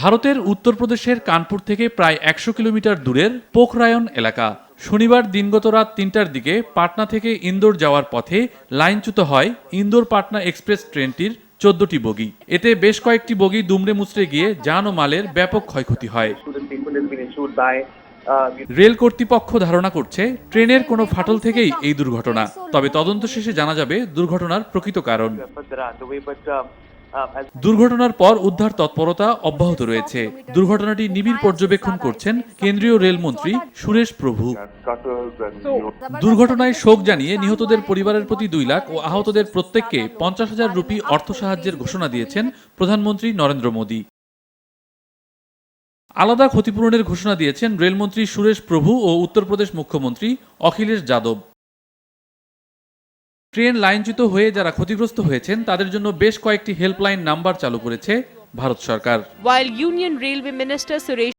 ভারতের উত্তরপ্রদেশের কানপুর থেকে প্রায় একশো কিলোমিটার দূরের পোখরায়ন এলাকা। শনিবার দিনগত রাত তিনটার দিকে পাটনা থেকে ইন্দোর যাওয়ার পথে লাইনচ্যুত হয় ইন্দোর পাটনা এক্সপ্রেস ট্রেনটির চোদ্দটি বগি। এতে বেশ কয়েকটি বগি দুমড়ে মুচড়ে গিয়ে যান ও মালের ব্যাপক ক্ষয়ক্ষতি হয়। uh, রেল কর্তৃপক্ষ ধারণা করছে ট্রেনের কোনো ফাটল থেকেই এই দুর্ঘটনা তবে তদন্ত শেষে জানা যাবে দুর্ঘটনার প্রকৃত কারণ। দুর্ঘটনার পর উদ্ধার তৎপরতা অব্যাহত রয়েছে। দুর্ঘটনাটি নিবিড় পর্যবেক্ষণ করছেন কেন্দ্রীয় রেলমন্ত্রী সুরেশ প্রভু। দুর্ঘটনায় শোক জানিয়ে নিহতদের পরিবারের প্রতি দুই লাখ ও আহতদের প্রত্যেককে পঞ্চাশ হাজার রুপি অর্থ সাহায্যের ঘোষণা দিয়েছেন প্রধানমন্ত্রী নরেন্দ্র মোদী। আলাদা ক্ষতিপূরণের ঘোষণা দিয়েছেন রেলমন্ত্রী সুরেশ প্রভু ও উত্তরপ্রদেশ মুখ্যমন্ত্রী অখিলেশ যাদব। ট্রেন লাইনচ্যুত হয়ে যারা ক্ষতিগ্রস্ত হয়েছেন, তাদের জন্য বেশ কয়েকটি হেল্পলাইন নাম্বার চালু করেছে ভারত সরকার। While Union Railway Minister